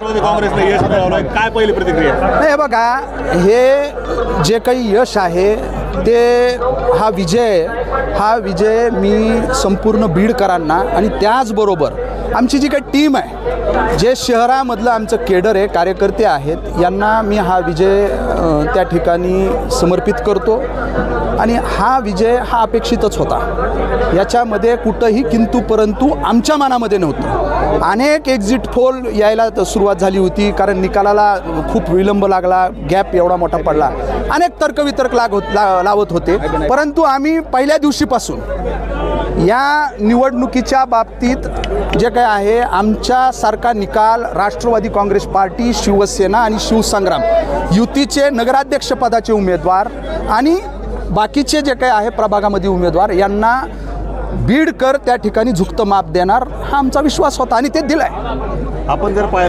काँग्रेसने यश मिळवलं काय पहिली प्रतिक्रिया? नाही हे बघा हे जे काही यश आहे ते हा विजय हा विजय मी संपूर्ण बीडकरांना आणि त्याचबरोबर आमची जी काही टीम आहे जे शहरामधलं आमचं केडर आहे कार्यकर्ते आहेत यांना मी हा विजय त्या ठिकाणी समर्पित करतो. आणि हा विजय हा अपेक्षितच होता. याच्यामध्ये कुठंही किंतु परंतु आमच्या मनामध्ये नव्हतं. अनेक एक्झिट पोल यायला सुरुवात झाली होती कारण निकालाला खूप विलंब लागला गॅप एवढा मोठा पडला. अनेक तर्कवितर्क लाग होत ला लावत होते. परंतु आम्ही पहिल्या दिवशीपासून या निवडणुकीच्या बाबतीत जे काय आहे आमच्यासारखा निकाल राष्ट्रवादी काँग्रेस पार्टी शिवसेना आणि शिवसंग्राम युतीचे नगराध्यक्षपदाचे उमेदवार आणि बाकीचे जे काही आहे प्रभागामध्ये उमेदवार यांना बीडकर त्या ठिकाणी झुकतं माप देणार हा आमचा विश्वास होता आणि ते दिलं आहे आपण जर पाहिलं